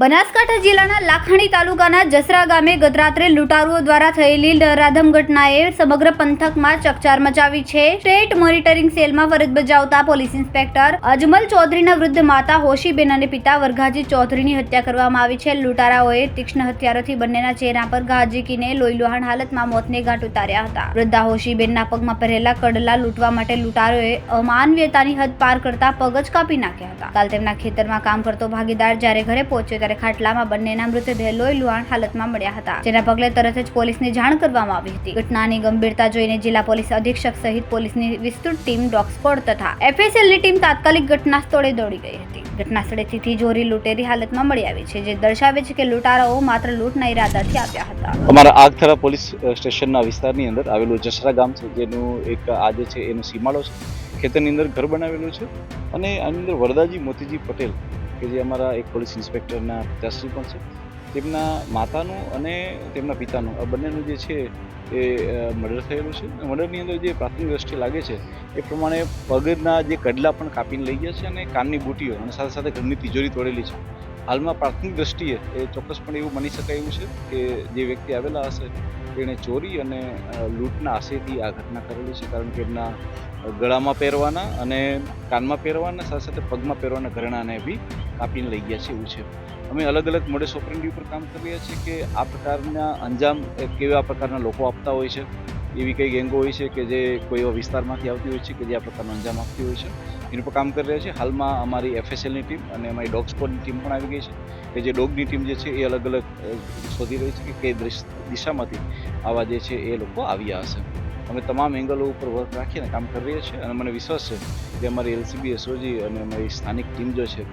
બનાસકાંઠા જિલ્લાના લાખણી તાલુકાના જસરા ગામે ગતરાત્રે લૂંટારુઓ દ્વારા થયેલી નરાધમ ઘટનાએ સમગ્ર પંથકમાં ચકચાર મચાવી છે. સ્ટેટ મોનિટરિંગ સેલમાં ફરજ બજાવતા પોલીસ ઇન્સ્પેક્ટર અજમલ ચૌધરીના વૃદ્ધ માતા હોશીબેન અને પિતા વરઘાજી ચૌધરીની હત્યા કરવામાં આવી છે. લૂંટારાઓએ તીક્ષ્ણ હથિયારોથી બંનેના ચહેરા પર ઘા ઝીકીને લોહીલુહાણ હાલતમાં મોતને ઘાટ ઉતાર્યા હતા. વૃદ્ધા હોશીબેનના પગમાં પહેરેલા કડલા લૂંટવા માટે લૂંટારોએ અમાનવીયતાની હદ પાર કરતા પગ જ કાપી નાખ્યા હતા. કાલ તેમના ખેતરમાં કામ કરતો ભાગીદાર જ્યારે ઘરે પહોંચ્યો ત્યારે ખાટલામાં બંનેના મૃતદેહ લોહી લુહાણ હાલતમાં મળ્યા હતા. જેના પગલે તરત જ પોલીસને જાણ કરવામાં આવી હતી. ઘટનાની ગંભીરતા જોઈને જિલ્લા પોલીસ અધિક્ષક સહિત પોલીસની વિસ્તૃત ટીમ ડોગ સ્કોડ તથા એફએસએલની ટીમ તાત્કાલિક ઘટના સ્થળે દોડી ગઈ હતી. ઘટના સ્થળેથી તિજોરી લૂંટેરી હાલતમાં મળી આવી છે, જે દર્શાવે છે કે લૂંટારાઓ માત્ર લૂંટના ઈરાદાથી આવ્યા હતા. અમારા આગથરા પોલીસ સ્ટેશનના વિસ્તારની અંદર આવેલું જસરા ગામ છે, જેનું એક આજે છે એનો સીમાડો છે. ખેતરની અંદર ઘર બનાવેલું છે અને આની અંદર વરદાજી મોતીજી પટેલ કે જે અમારા એક પોલીસ ઇન્સ્પેક્ટરના પિતાશ્રી પણ છે. તેમના માતાનું અને તેમના પિતાનું, આ બંનેનું જે છે એ મર્ડર થયેલું છે. મર્ડરની અંદર જે પ્રાથમિક દ્રષ્ટિ લાગે છે, એ પ્રમાણે પગના જે કડલા પણ કાપીને લઈ ગયા છે અને કાનની બુટીઓ અને સાથે સાથે ઘરની તિજોરી તોડેલી છે. હાલમાં પ્રાથમિક દ્રષ્ટિએ એ ચોક્કસપણે એવું બની શકાય એવું છે કે જે વ્યક્તિ આવેલા હશે, તેણે ચોરી અને લૂંટના આશયથી આ ઘટના કરેલી છે. કારણ કે એમના ગળામાં પહેરવાના અને કાનમાં પહેરવાના, સાથે સાથે પગમાં પહેરવાના ઘરેણાને બી કાપીને લઈ ગયા છે એવું છે. અમે અલગ અલગ મોડે સોપરેન્ડી ઉપર કામ કરી રહ્યા છીએ કે આ પ્રકારના અંજામ કેવા પ્રકારના લોકો આપતા હોય છે, એવી કઈ ગેંગો હોય છે કે જે કોઈ એવા વિસ્તારમાંથી આવતી હોય છે કે જે આ પ્રકારનો અંજામ આપતી હોય છે. એની પર કામ કરી રહ્યા છે. હાલમાં અમારી એફએસએલની ટીમ અને અમારી ડોગ સ્કોડની ટીમ પણ આવી ગઈ છે. કે જે ડોગની ટીમ જે છે એ અલગ અલગ શોધી રહી છે કે કઈ દિશામાંથી આવા જે છે એ લોકો આવ્યા હશે. અમે તમામ એંગલો ઉપર વર્ક રાખીને કામ કરી રહ્યા છીએ અને મને વિશ્વાસ છે કે અમારી એલસીબી એસઓજી અને અમારી સ્થાનિક ટીમ જો છે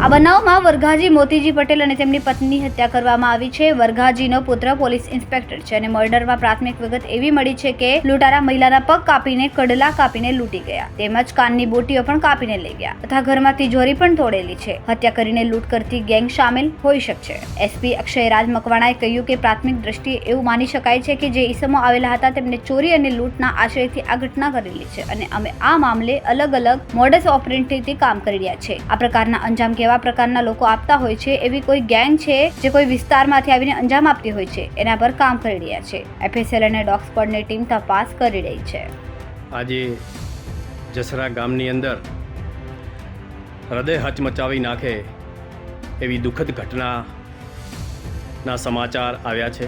આ બનાવમાં વરઘાજી મોતીજી પટેલ અને તેમની પત્ની હત્યા કરવામાં આવી છે. વરઘાજીનો પુત્ર પોલીસ ઇન્સ્પેક્ટર છે અને મર્ડરમાં પ્રાથમિક વિગત એવી મળી છે કે લૂંટારા મહિલાના પગ કાપીને, કડલા કાપીને લૂંટી ગયા. તેમજ કાનની બોટીઓ પણ કાપીને લઈ ગયા. તથા ઘરમાં તિજોરી પણ તોડેલી છે. હત્યા કરીને લૂંટ કરતી ગેંગ સામેલ હોઈ શકશે. એસપી અક્ષયરાજ મકવાણાએ કહ્યું કે પ્રાથમિક દ્રષ્ટિએ એવું માની શકાય છે કે જે ઈસમો આવેલા હતા તેમને ચોરી અને લૂંટના આશયથી આ ઘટના કરેલી છે. અને અમે આ મામલે અલગ અલગ મોડસ ઓપરેન્ટથી કામ કરી રહ્યા છે. આ પ્રકારના અંજામ કેવા પ્રકારના લોકો આપતા હોય છે એવી કોઈ ગેંગ છે જે કોઈ વિસ્તારમાંથી આવીને અંજામ આપતી હોય છે? એના પર કામ કરી રહ્યા છે. એફએસએલ અને ડોગ સ્કોડની ટીમ તપાસ કરી રહી છે. આજે જસરા ગામની અંદર હૃદય હચમચાવી નાખે એવી દુઃખદ ઘટનાના સમાચાર આવ્યા છે.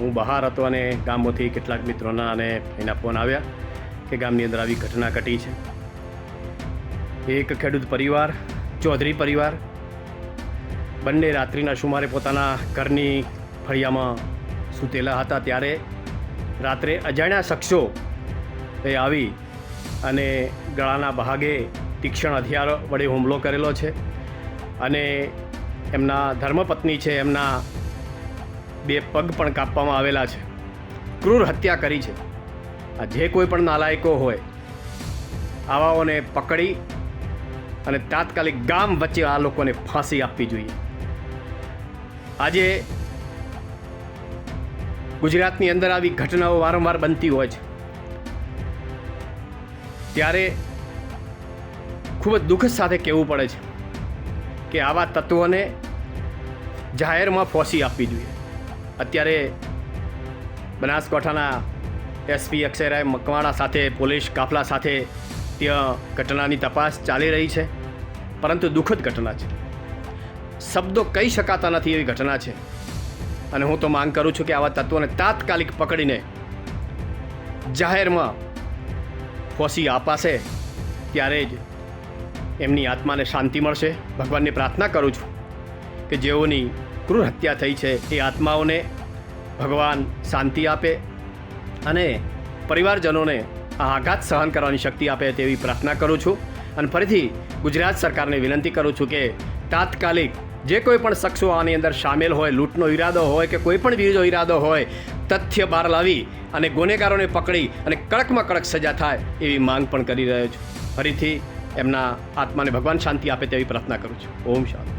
હું બહાર હતો અને ગામમાંથી કેટલાક મિત્રોના અને એના ફોન આવ્યા કે ગામની અંદર આવી ઘટના ઘટી છે. એક ખેડૂત પરિવાર, ચૌધરી પરિવાર, બંને રાત્રિના સુમારે પોતાના ઘરની ફળિયામાં સૂતેલા હતા. ત્યારે રાત્રે અજાણ્યા શખ્સો એ આવી અને ગળાના ભાગે તીક્ષ્ણ હથિયાર વડે હુમલો કરેલો છે અને એમના ધર્મપત્ની છે, એમના બે પગ પણ કાપવામાં આવેલા છે. ક્રૂર હત્યા કરી છે. આ જે કોઈ પણ નાલાયકો હોય, આવાઓને પકડી અને તાત્કાલિક ગામ વચ્ચે આ લોકોને ફાંસી આપવી જોઈએ. આજે ગુજરાતની અંદર આવી ઘટનાઓ વારંવાર બનતી હોય છે. ત્યારે ખૂબ જ દુઃખ સાથે કહેવું પડે છે કે આવા તત્વોને જાહેરમાં ફોસી આપવી જોઈએ. અત્યારે બનાસકાંઠાના એસપી અક્ષયરાય મકવાણા સાથે, પોલીસ કાફલા સાથે ત્યાં ઘટનાની તપાસ ચાલી રહી છે, પરંતુ દુઃખદ ઘટના છે. શબ્દો કહી શકાતા નથી એવી ઘટના છે. અને હું તો માંગ કરું છું કે આવા તત્વોને તાત્કાલિક પકડીને જાહેરમાં ફોસી આપાશે, ત્યારે જ એમની આત્માને શાંતિ મળશે. ભગવાનને પ્રાર્થના કરું છું કે જેઓની ક્રૂર હત્યા થઈ છે, એ આત્માઓને ભગવાન શાંતિ આપે અને પરિવારજનોને આઘાત સહન કરવાની શક્તિ આપે તેવી પ્રાર્થના કરું છું અને ફરીથી ગુજરાત સરકારને વિનંતી કરું છું કે તાત્કાલિક જે કોઈ પણ શખ્સો આની અંદર સામેલ હોય, લૂંટનો ઈરાદો હોય કે કોઈ પણ બીજો ઈરાદો હોય, તથ્ય બહાર લાવી અને ગુનેગારોને પકડી અને કડકમાં કડક સજા થાય એવી માંગ પણ કરી રહ્યો છું. ફરીથી એમના આત્માને ભગવાન શાંતિ આપે તેવી પ્રાર્થના કરું છું. ઓમ શાંતિ.